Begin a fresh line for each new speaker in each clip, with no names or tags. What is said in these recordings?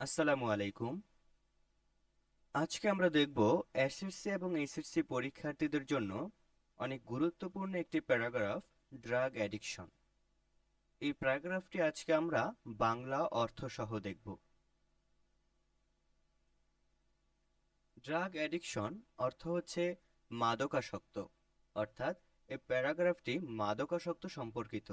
আসসালামু আলাইকুম। আজকে আমরা দেখব এসএসসি এবং এইচএসসি পরীক্ষার্থীদের জন্য অনেক গুরুত্বপূর্ণ একটি প্যারাগ্রাফ, ড্রাগ অ্যাডিকশন। এই প্যারাগ্রাফটি আজকে আমরা বাংলা অর্থ সহ দেখব। ড্রাগ অ্যাডিকশন অর্থ হচ্ছে মাদকাসক্ত, অর্থাৎ এই প্যারাগ্রাফটি মাদকাসক্ত সম্পর্কিত।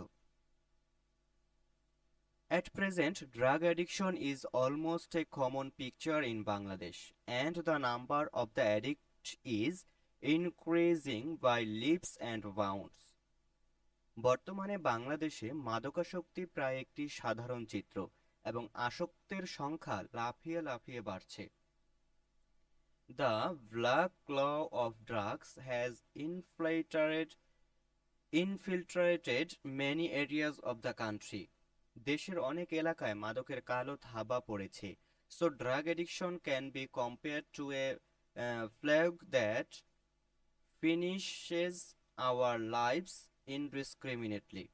At present, drug addiction is almost a common picture in Bangladesh, and the number of the addict is increasing by leaps and bounds. বর্তমানে বাংলাদেশে মাদকাসক্তি প্রায় একটি সাধারণ চিত্র এবং আসক্তের সংখ্যা লাফিয়ে লাফিয়ে বাড়ছে the black claw of drugs has infiltrated infiltrated many areas of the country দেশের অনেক এলাকায় মাদকের কালো থাবা পড়েছে। So drug addiction can be compare to a flag that finishes our lives indiscriminately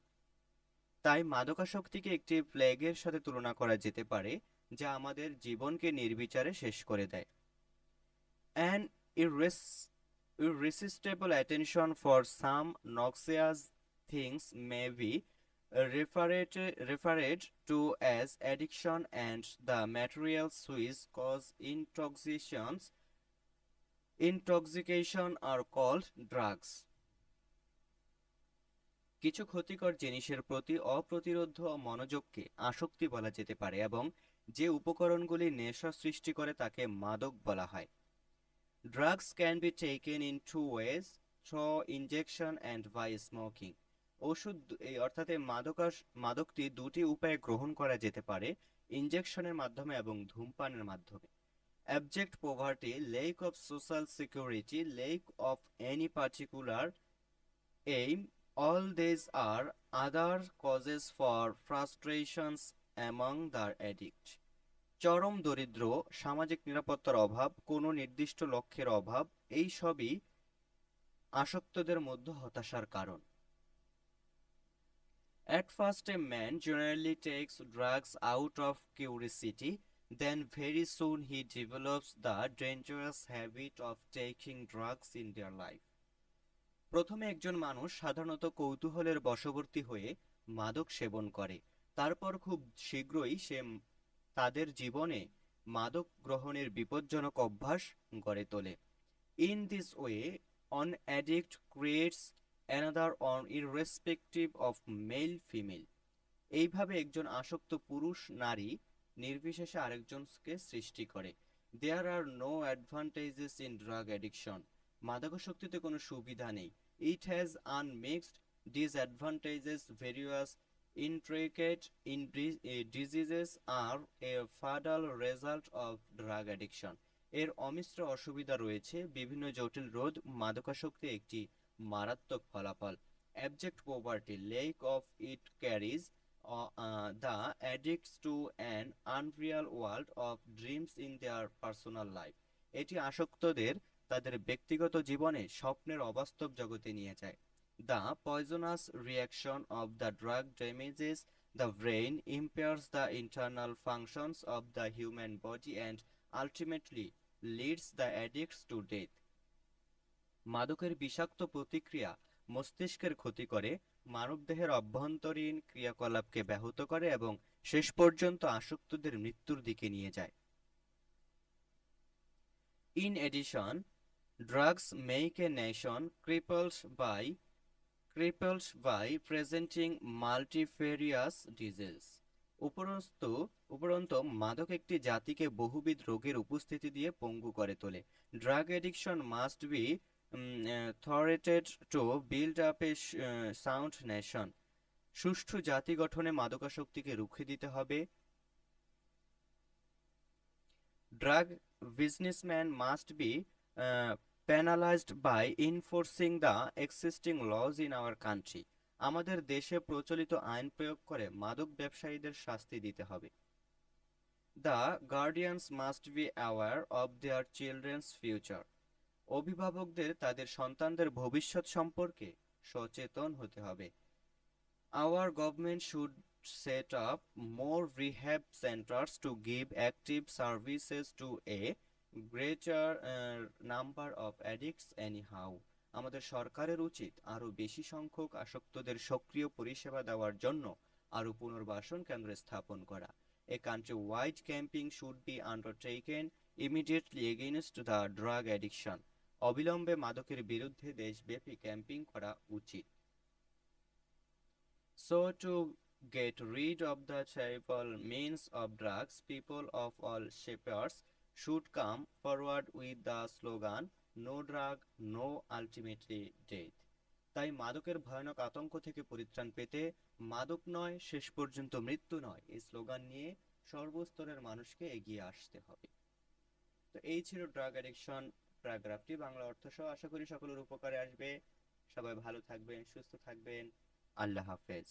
তাই মাদকাসক্তিকে একটি প্লেগের সাথে তুলনা করা যেতে পারে, যা আমাদের জীবনকে নির্বিচারে শেষ করে দেয়। An irresistible attention for some noxious things may be referred, referred to as addiction and the materials which cause intoxications. Intoxication are called drugs. কিছু ক্ষতিকর জিনিসের প্রতি অপ্রতিরোধ্য মনোযোগকে আসক্তি বলা যেতে পারে এবং যে উপকরণগুলি নেশা সৃষ্টি করে তাকে মাদক বলা হয়। Drugs can be taken in two ways through injection and by smoking ওষুধ এই অর্থাৎ এই মাদকাস মাদকটি দুটি উপায়ে গ্রহণ করা যেতে পারে ইনজেকশনের মাধ্যমে এবং ধূমপানের মাধ্যমে। Abject poverty lack of social security lack of any particular aim all these are other causes for frustrations among the addict চরম দরিদ্র, সামাজিক নিরাপত্তার অভাব, কোনো নির্দিষ্ট লক্ষ্যের অভাব, এই সবই আসক্তদের মধ্যে হতাশার কারণ। At first, a man generally takes drugs out of curiosity, then very soon he develops the dangerous habit of taking drugs in their life. প্রথমে একজন মানুষ সাধারণত কৌতূহলের বশবর্তী হয়ে মাদক সেবন করে তারপর খুব শীঘ্রই সে তাদের জীবনে মাদক গ্রহণের বিপজ্জনক অভ্যাস গড়ে তোলে in this way one addict creates another one irrespective of male female এইভাবে একজন আসক্ত পুরুষ, নারী নির্বিশেষে আরেকজনকে সৃষ্টি করে। There are no advantages in drug addiction মাদকাসক্তিতে কোনো সুবিধা নেই। It has unmixed disadvantages various intricate in diseases are a fatal result of drug addiction. এর অমিশ্র অসুবিধা রয়েছে। বিভিন্ন জটিল রোধ মাদকাসক্তি একটি মারাত্মক ফলাফল। Abject poverty lack of it carries the addicts to an unreal world of dreams in their personal life এটি আসক্তদের, তাদের ব্যক্তিগত জীবনে স্বপ্নের অবাস্তব জগতে নিয়ে যায়। The poisonous reaction of the drug damages the brain impairs the internal functions of the human body and ultimately leads the addicts to death মাদকের বিষাক্ত প্রতিক্রিয়া মস্তিষ্কের ক্ষতি করে, মানবদেহের অভ্যন্তরীণ ক্রিয়াকলাপকে ব্যাহত করে এবং শেষ পর্যন্ত আসক্তদের মৃত্যুর দিকে নিয়ে যায়। In addition drugs make a nation cripples by crippled by presenting multifarious disease. উপরস্ত উপরন্ত, মাদক একটি জাতিকে বহুবিধ রোগের উপস্থিতি দিয়ে পঙ্গু করে তোলে। Drug addiction must be thwarted to build up a sound nation সুষ্ঠু জাতি গঠনে মাদকাসক্তিকে রুখে দিতে হবে। Drug businessman must be penalized by enforcing the existing laws in our country আমাদের দেশে প্রচলিত আইন প্রয়োগ করে মাদক ব্যবসায়ীদের শাস্তি দিতে হবে। The guardians must be aware of their children's future অভিভাবকদের তাদের সন্তানদের ভবিষ্যৎ সম্পর্কে সচেতন হতে হবে। Our government should set up more rehab centres to give active services to a greater number of addicts anyhow আমাদের সরকারের উচিত আরও বেশি সংখ্যক আসক্তদের সক্রিয় পরিষেবা দেওয়ার জন্য আরও পুনর্বাসন কেন্দ্র স্থাপন করা। A country wide camping should be undertaken immediately against the drug addiction অবিলম্বে মাদকের বিরুদ্ধে দেশব্যাপী ক্যাম্পিং করা উচিত So to get rid of the terrible means of drugs, people of all shapes should come forward with the slogan No drug, no ultimately death. তাই মাদকের ভয়ানক আতঙ্ক থেকে পরিত্রাণ পেতে মাদক নয় শেষ পর্যন্ত মৃত্যু নয় এই স্লোগান নিয়ে সর্বস্তরের মানুষকে এগিয়ে আসতে হবে তো এই ছিল ড্রাগ অ্যাডিকশন প্যারাগ্রাফটি বাংলা অর্থ সহ আশা করি সকলের উপকারে আসবে। সবাই ভালো থাকবেন, সুস্থ থাকবেন। আল্লাহ হাফেজ।